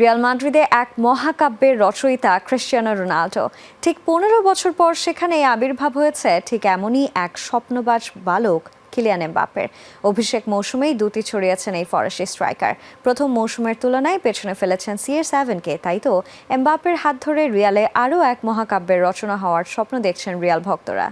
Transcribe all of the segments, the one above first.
Real মাদ্রিদে এক মহাকাব্যের রচয়িতা Cristiano Ronaldo ঠিক পনেরো বছর পর সেখানে আবির্ভাব হয়েছে, ঠিক এমনই এক স্বপ্নবাজ বালক কিলিয়ান এমবাপের অভিষেক মৌসুমেই দুটি ছড়িয়েছেন এই ফরাসি স্ট্রাইকার। প্রথম মৌসুমের তুলনায় পেছনে ফেলেছেন সিএর সেভেনকে। তাই তো এমবাপের হাত ধরে রিয়ালে আরও এক মহাকাব্যের রচনা হওয়ার স্বপ্ন দেখছেন রিয়াল ভক্তরা।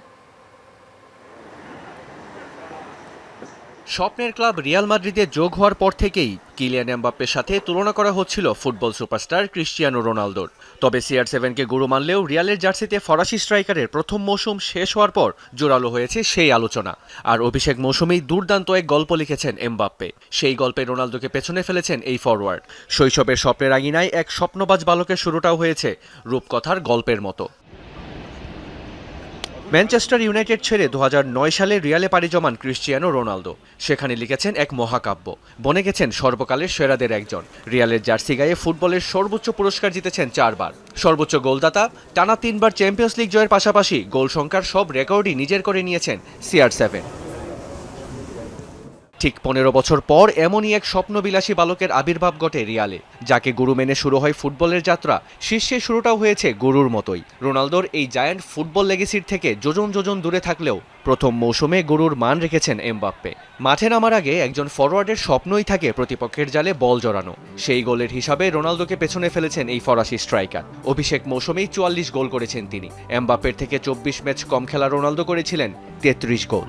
স্বপ্নের ক্লাব রিয়াল মাদ্রিদে যোগ হওয়ার পর থেকেই কিলিয়ান এমবাপ্পের সাথে তুলনা করা হচ্ছিল ফুটবল সুপারস্টার ক্রিশ্চিয়ানো রোনালদোর। তবে সিআর সেভেনকে গুরু মানলেও রিয়ালের জার্সিতে ফরাসি স্ট্রাইকারের প্রথম মৌসুম শেষ হওয়ার পর জোরালো হয়েছে সেই আলোচনা। আর অভিষেক মৌসুমেই দুর্দান্ত এক গল্প লিখেছেন এমবাপ্পে। সেই গল্পে রোনালদোকে পেছনে ফেলেছেন এই ফরওয়ার্ড শৈশবের স্বপ্নের আগিনায় এক স্বপ্নবাজ বালকের শুরুটাও হয়েছে রূপকথার গল্পের মতো। ম্যানচেস্টার ইউনাইটেড ছেড়ে দু হাজার নয় সালে রিয়ালে পাড়ি জমান ক্রিশ্চিয়ানো রোনালদো। সেখানে লিখেছেন এক মহাকাব্য। বনে গেছেন সর্বকালের সেরাদের একজন। রিয়ালের জার্সি গায়ে ফুটবলের সর্বোচ্চ পুরস্কার জিতেছেন চারবার। সর্বোচ্চ গোলদাতা টানা তিনবার চ্যাম্পিয়ন্স লিগ জয়ের পাশাপাশি গোল সংখ্যার সব রেকর্ডই নিজের করে নিয়েছেন সিআর সেভেন। ঠিক পনেরো বছর পর এমনই এক স্বপ্নবিলাসী বালকের আবির্ভাব ঘটে রিয়ালে, যাকে গুরু মেনে শুরু হয় ফুটবলের যাত্রা। শীর্ষে শুরুটাও হয়েছে গুরুর মতোই। রোনালদোর এই জায়ান্ট ফুটবল লেগেসির থেকে যোজন যোজন দূরে থাকলেও প্রথম মৌসুমে গুরুর মান রেখেছেন এমবাপ্পে। মাঠে নামার আগে একজন ফরওয়ার্ডের স্বপ্নই থাকে প্রতিপক্ষের জালে বল জড়ানো। সেই গোলের হিসাবে রোনালদোকে পেছনে ফেলেছেন এই ফরাসি স্ট্রাইকার। অভিষেক মৌসুমেই চুয়াল্লিশ গোল করেছেন তিনি। এমবাপ্পের থেকে চব্বিশ ম্যাচ কম খেলা রোনালদো করেছিলেন তেত্রিশ গোল।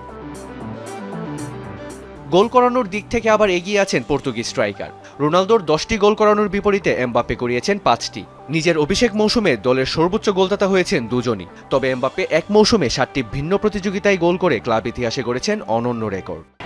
গোল করানোর দিক থেকে আবার এগিয়ে আছেন পর্তুগিজ স্ট্রাইকার। রোনালদোর দশটি গোল করানোর বিপরীতে এমবাপ্পে করিয়েছেন পাঁচটি। নিজের অভিষেক মৌসুমে দলের সর্বোচ্চ গোলদাতা হয়েছেন দুজনই। তবে এমবাপ্পে এক মৌসুমে সাতটি ভিন্ন প্রতিযোগিতায় গোল করে ক্লাব ইতিহাসে গড়েছেন অনন্য রেকর্ড।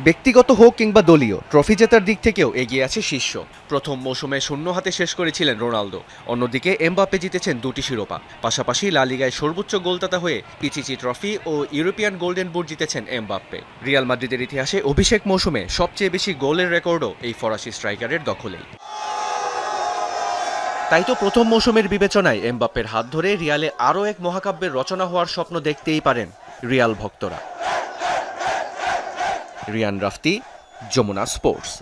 ব্যক্তিগত হোক কিংবা দলীয়, ট্রফি জেতার দিক থেকেও এগিয়ে আছে শীর্ষ। প্রথম মৌসুমে শূন্য হাতে শেষ করেছিলেন রোনালদো। অন্যদিকে এমবাপ্পে জিতেছেন দুটি শিরোপা। পাশাপাশি লালিগায় সর্বোচ্চ গোলদাতা হয়ে পিচিচি ট্রফি ও ইউরোপিয়ান গোল্ডেন বুট জিতেছেন এমবাপ্পে। রিয়াল মাদ্রিদের ইতিহাসে অভিষেক মৌসুমে সবচেয়ে বেশি গোলের রেকর্ডও এই ফরাসি স্ট্রাইকারের দখলেই। তাই তো প্রথম মৌসুমের বিবেচনায় এমবাপ্পের হাত ধরে রিয়ালে আরও এক মহাকাব্যের রচনা হওয়ার স্বপ্ন দেখতেই পারেন রিয়াল ভক্তরা। রিয়ান রাফতি যমুনা স্পোর্টস।